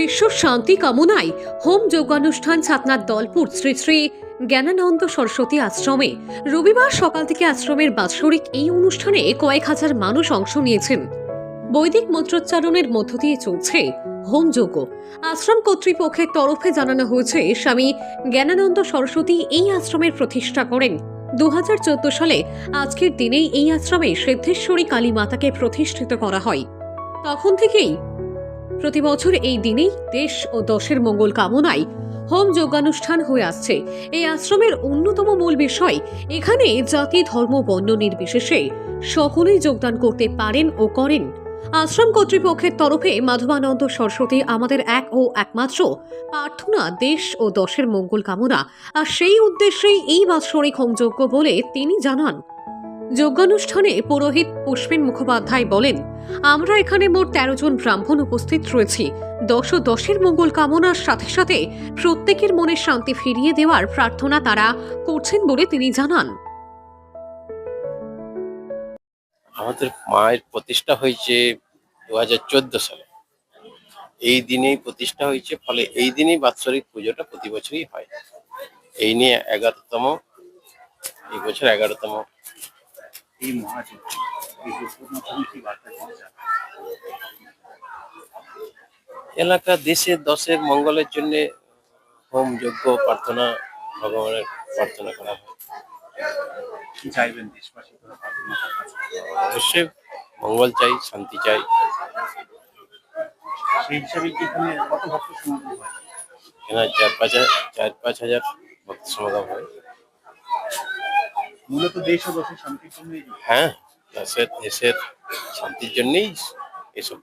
বিশ্ব শান্তি কামনায় হোম যোগানুষ্ঠান ছাতনার দলপুর শ্রী শ্রী জ্ঞানানন্দ সরস্বতী আশ্রমে। রবিবার সকাল থেকে আশ্রমের বাৎসরিক এই অনুষ্ঠানে কয়েক হাজার মানুষ অংশ নিয়েছেন। বৈদিক মন্ত্রোচ্চারণের মধ্য দিয়ে চলছে হোম যজ্ঞ আশ্রম কর্তৃপক্ষের তরফে জানানো হয়েছে, স্বামী জ্ঞানানন্দ সরস্বতী এই আশ্রমের প্রতিষ্ঠা করেন। দু হাজার চোদ্দ সালে আজকের দিনেই এই আশ্রমে সিদ্ধেশ্বরী কালী মাতাকে প্রতিষ্ঠিত করা হয়। তখন থেকেই প্রতি বছর এই দিনেই দেশ ও দশের মঙ্গল কামনায় হোম যোগানুষ্ঠান হয়ে আসছে। এই আশ্রমের অন্যতম মূল বিষয়, এখানে জাতি, ধর্ম, বর্ণ নির্বিশেষে সকলেই যোগদান করতে পারেন ও করেন। আশ্রম কর্তৃপক্ষের তরফে মাধবানন্দ সরস্বতী আমাদের এক ও একমাত্র প্রার্থনা, দেশ ও দশের মঙ্গল কামনা। আর সেই উদ্দেশ্যেই এই বাৎসরিক হোমযজ্ঞ বলে তিনি জানান। যজ্ঞানুষ্ঠানে পুরোহিত পুষ্পেন মুখোপাধ্যায় বলেন, আমরা এখানে মোট তেরো জন ব্রাহ্মণ উপস্থিত রয়েছি। দশ ও দশের মঙ্গল কামনার সাথে সাথে প্রত্যেকের মনে শান্তি ফিরিয়ে দেওয়ার প্রার্থনা তারা করছেন বলে তিনি জানান। আমাদের মায়ের প্রতিষ্ঠা হয়েছে দু হাজার চোদ্দ সালে। এই দিনেই প্রতিষ্ঠা হয়েছে, ফলে এই দিনেই বাৎসরিক পুজোটা প্রতি বছরই হয়। এই নিয়ে এগারোতম, এই বছর এগারোতম এই মহাযজ্ঞ এই কি বার্তা দিতে এলাকা দেশের দশের মঙ্গলের জন্য হোম যজ্ঞ প্রার্থনা ভগবানের প্রার্থনা করা হয়। কি চাইবেন দেশবাসী অবশ্যই মঙ্গল চাই শান্তি চাই। সেই হিসাবে কি এখানে কত ভক্ত সমাগম হয়? এখানে চার পাঁচ হাজার চার পাঁচ হাজার ভক্ত সমাগম হয়। মূলত দেশ শান্তির জন্যই। হ্যাঁ দেশের শান্তির জন্যই এসব